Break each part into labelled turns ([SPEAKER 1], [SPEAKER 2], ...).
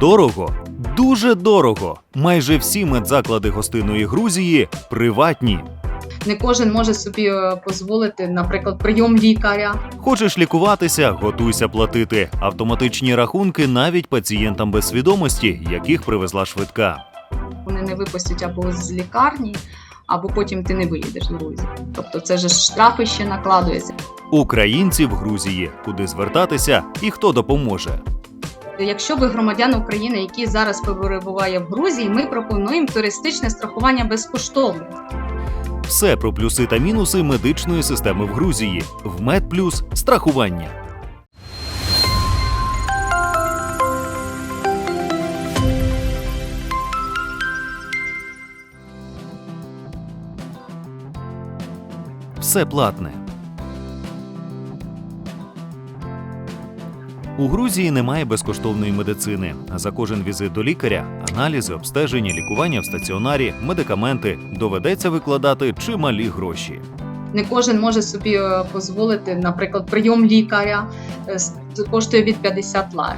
[SPEAKER 1] Дорого, дуже дорого. Майже всі медзаклади гостинної Грузії приватні.
[SPEAKER 2] Не кожен може собі е, дозволити, наприклад, прийом лікаря.
[SPEAKER 1] Хочеш лікуватися, готуйся платити. Автоматичні рахунки навіть пацієнтам без свідомості, яких привезла швидка.
[SPEAKER 2] Вони не випустять або з лікарні, або потім ти не виїдеш з Грузії. Тобто це ж штрафи ще накладуються.
[SPEAKER 1] Українці в Грузії, куди звертатися і хто допоможе.
[SPEAKER 2] Якщо ви громадяни України, які зараз перебуває в Грузії, ми пропонуємо туристичне страхування безкоштовно.
[SPEAKER 1] Все про плюси та мінуси медичної системи в Грузії. В МедПлюс страхування. Все платне. У Грузії немає безкоштовної медицини. За кожен візит до лікаря, аналізи, обстеження, лікування в стаціонарі, медикаменти доведеться викладати чималі гроші.
[SPEAKER 2] Не кожен може собі е, дозволити, наприклад, прийом лікаря е, коштує від 50 лар.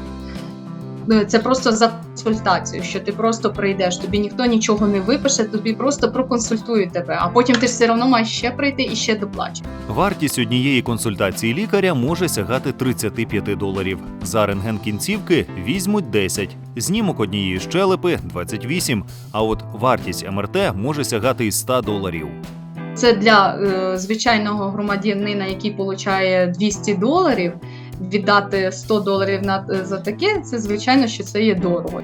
[SPEAKER 2] Е, Це просто за консультацію, що ти просто прийдеш, тобі ніхто нічого не випише, тобі просто проконсультують тебе, а потім ти ж все одно маєш ще прийти і ще доплачувати.
[SPEAKER 1] Вартість однієї консультації лікаря може сягати 35 доларів. За рентген кінцівки візьмуть 10, знімок однієї щелепи 28, а от вартість МРТ може сягати й 100 доларів.
[SPEAKER 2] Це для е, звичайного громадянина, який отримує 200 доларів, віддати 100 доларів на е, за таке, це звичайно, що це є дорого.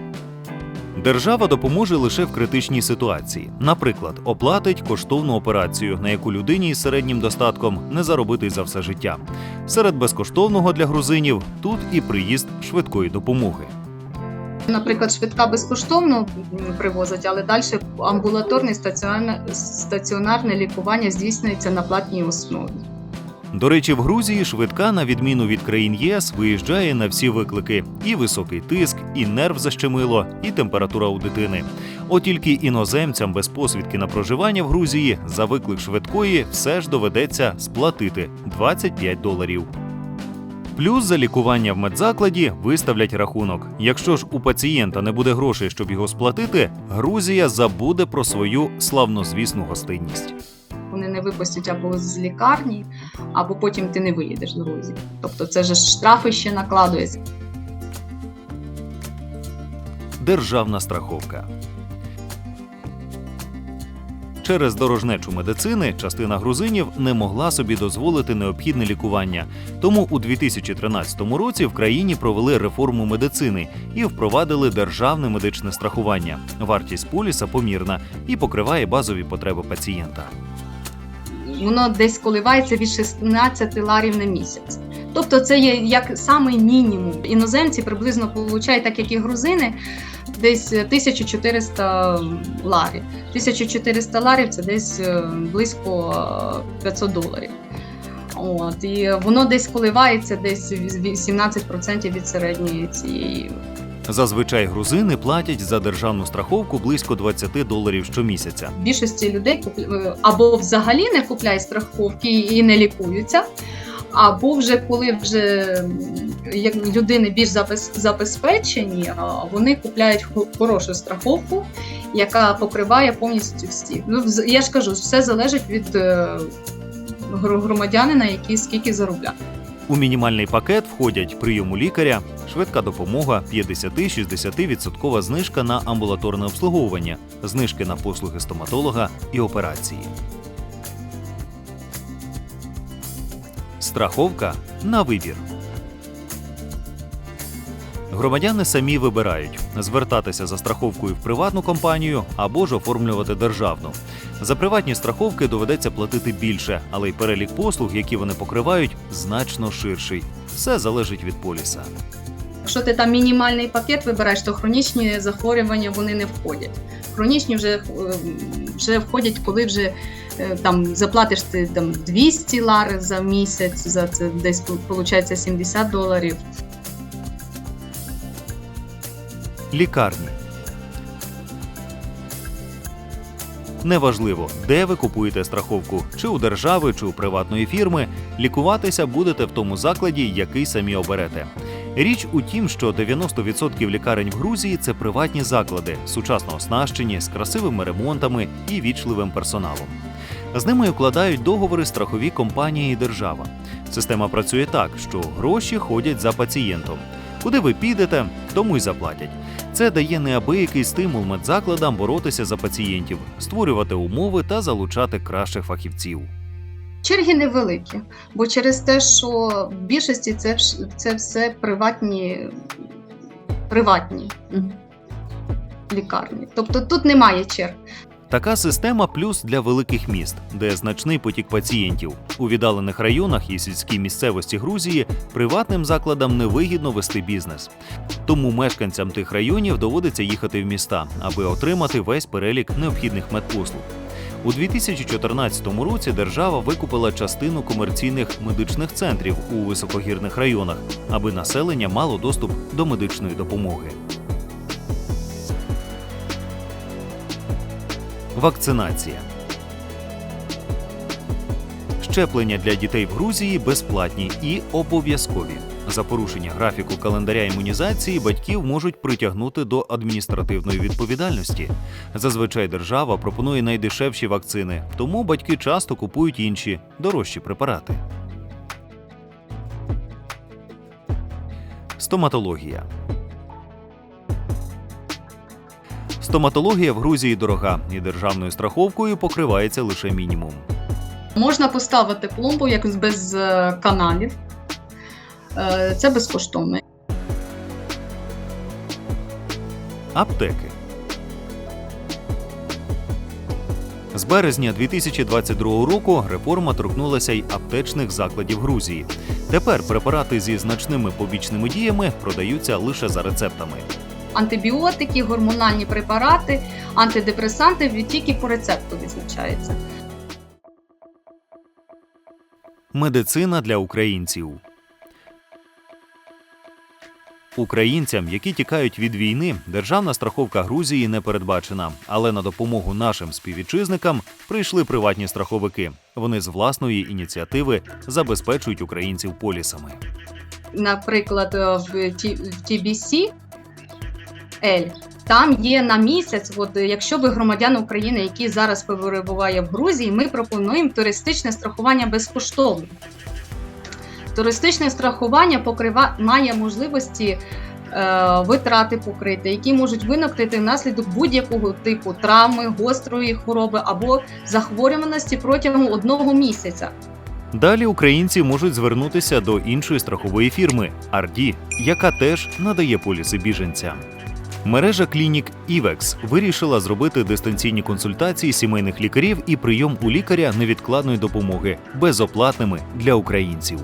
[SPEAKER 1] Держава допоможе лише в критичній ситуації. Наприклад, оплатить коштовну операцію, на яку людині із середнім достатком не заробити за все життя. Серед безкоштовного для грузинів тут і приїзд швидкої допомоги.
[SPEAKER 2] Наприклад, швидка безкоштовно м, привозять, але далі амбулаторне стаціонарне лікування здійснюється на платній основі.
[SPEAKER 1] До речі, в Грузії швидка, на відміну від країн ЄС, виїжджає на всі виклики: і високий тиск, і нерв защемило, і температура у дитини. От тільки іноземцям без посвідки на проживання в Грузії за виклик швидкої все ж доведеться сплатити 25 доларів. Плюс за лікування в медзакладі виставлять рахунок. Якщо ж у пацієнта не буде грошей, щоб його сплатити, Грузія забуде про свою славнозвісну гостинність.
[SPEAKER 2] Вони не випустять або з лікарні, або потім ти не виїдеш з Грузії. Тобто це ж штрафи ще накладуються.
[SPEAKER 1] Державна страховка. Через дорожнечу медицини частина грузинів не могла собі дозволити необхідне лікування. Тому у 2013 році в країні провели реформу медицини і впровадили державне медичне страхування. Вартість поліса помірна і покриває базові потреби пацієнта.
[SPEAKER 2] Воно десь коливається від 16 ларів на місяць. Тобто це є як самий мінімум. Іноземці приблизно получають, так як і грузини, десь 1400 ларів. 1400 ларів це десь е, близько е, 500 доларів. От, і воно десь коливається десь 18% від середньої цієї
[SPEAKER 1] Зазвичай грузини платять за державну страховку близько 20 доларів щомісяця.
[SPEAKER 2] більшості людей е, або взагалі не купляють страховки і не лікуються, або вже коли вже як людини більш забезпечені, вони купляють хорошу страховку, яка покриває повністю всі. Ну я ж кажу, все залежить від е, громадянина, який скільки заробляє.
[SPEAKER 1] У мінімальний пакет входять прийом у лікаря, швидка допомога, 50-60% знижка на амбулаторне обслуговування, знижки на послуги стоматолога і операції. Страховка на вибір. Громадяни самі вибирають звертатися за страховкою в приватну компанію або ж оформлювати державну. За приватні страховки доведеться платити більше, але й перелік послуг, які вони покривають, значно ширший. Все залежить від поліса.
[SPEAKER 2] Якщо ти там мінімальний пакет вибираєш, то хронічні захворювання вони не входять. Хронічні вже, е, вже входять, коли вже е, там заплатиш ти там 200 лар за місяць, за це десь виходить 70 доларів.
[SPEAKER 1] Лікарні. Неважливо, де ви купуєте страховку, чи у держави, чи у приватної фірми, лікуватися будете в тому закладі, який самі оберете. Річ у тім, що 90% лікарень в Грузії це приватні заклади, сучасно оснащені з красивими ремонтами і вічливим персоналом. З ними укладають договори страхові компанії і держава. Система працює так, що гроші ходять за пацієнтом. Куди ви підете, тому й заплатять. Це дає неабиякий стимул медзакладам боротися за пацієнтів, створювати умови та залучати кращих фахівців.
[SPEAKER 2] Черги невеликі, бо через те, що в більшості це, це все приватні, приватні лікарні. Тобто тут немає черг.
[SPEAKER 1] Така система плюс для великих міст, де значний потік пацієнтів. У віддалених районах і сільській місцевості Грузії приватним закладам невигідно вести бізнес. Тому мешканцям тих районів доводиться їхати в міста, аби отримати весь перелік необхідних медпослуг. У 2014 році держава викупила частину комерційних медичних центрів у високогірних районах, аби населення мало доступ до медичної допомоги. Вакцинація. Щеплення для дітей в Грузії безплатні і обов'язкові. За порушення графіку календаря імунізації батьків можуть притягнути до адміністративної відповідальності. Зазвичай держава пропонує найдешевші вакцини, тому батьки часто купують інші дорожчі препарати. Стоматологія. Стоматологія в Грузії дорога і державною страховкою покривається лише мінімум.
[SPEAKER 2] Можна поставити пломбу як без е, каналів. Е, Це безкоштовно.
[SPEAKER 1] Аптеки. З березня 2022 року реформа торкнулася й аптечних закладів Грузії. Тепер препарати зі значними побічними діями продаються лише за рецептами.
[SPEAKER 2] Антибіотики, гормональні препарати, антидепресанти тільки по рецепту відзначаються.
[SPEAKER 1] Медицина для українців. Українцям, які тікають від війни, державна страховка Грузії не передбачена. Але на допомогу нашим співвітчизникам прийшли приватні страховики. Вони з власної ініціативи забезпечують українців полісами.
[SPEAKER 2] Наприклад, в TBC L, там є на місяць, от е, якщо ви громадян України, які зараз перебуває в Грузії, ми пропонуємо туристичне страхування безкоштовно. Туристичне страхування покрива має можливості е, витрати покрити, які можуть виникнути внаслідок будь-якого типу травми, гострої хвороби або захворюваності протягом одного місяця.
[SPEAKER 1] Далі українці можуть звернутися до іншої страхової фірми Арді, яка теж надає поліси біженцям. Мережа клінік Івекс вирішила зробити дистанційні консультації сімейних лікарів і прийом у лікаря невідкладної допомоги безоплатними для українців.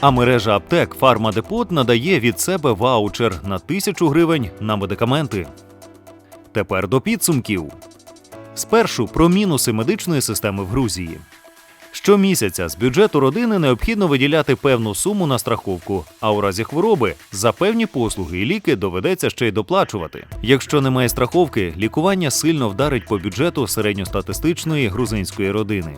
[SPEAKER 1] А мережа аптек Фармадепот надає від себе ваучер на тисячу гривень на медикаменти. Тепер до підсумків. Спершу про мінуси медичної системи в Грузії. Щомісяця з бюджету родини необхідно виділяти певну суму на страховку, а у разі хвороби за певні послуги і ліки доведеться ще й доплачувати. Якщо немає страховки, лікування сильно вдарить по бюджету середньостатистичної грузинської родини.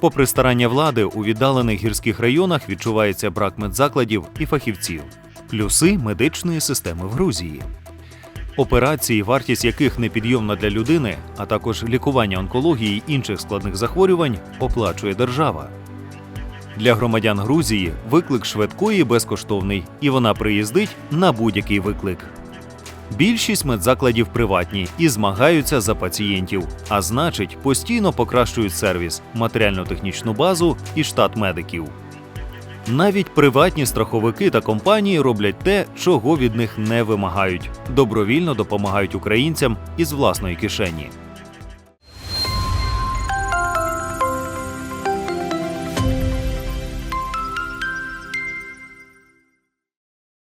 [SPEAKER 1] Попри старання влади, у віддалених гірських районах відчувається брак медзакладів і фахівців. Плюси медичної системи в Грузії. Операції, вартість яких непідйомна для людини, а також лікування онкології й інших складних захворювань оплачує держава. Для громадян Грузії виклик швидкої безкоштовний, і вона приїздить на будь-який виклик. Більшість медзакладів приватні і змагаються за пацієнтів, а значить, постійно покращують сервіс, матеріально-технічну базу і штат медиків. Навіть приватні страховики та компанії роблять те, чого від них не вимагають добровільно допомагають українцям із власної кишені.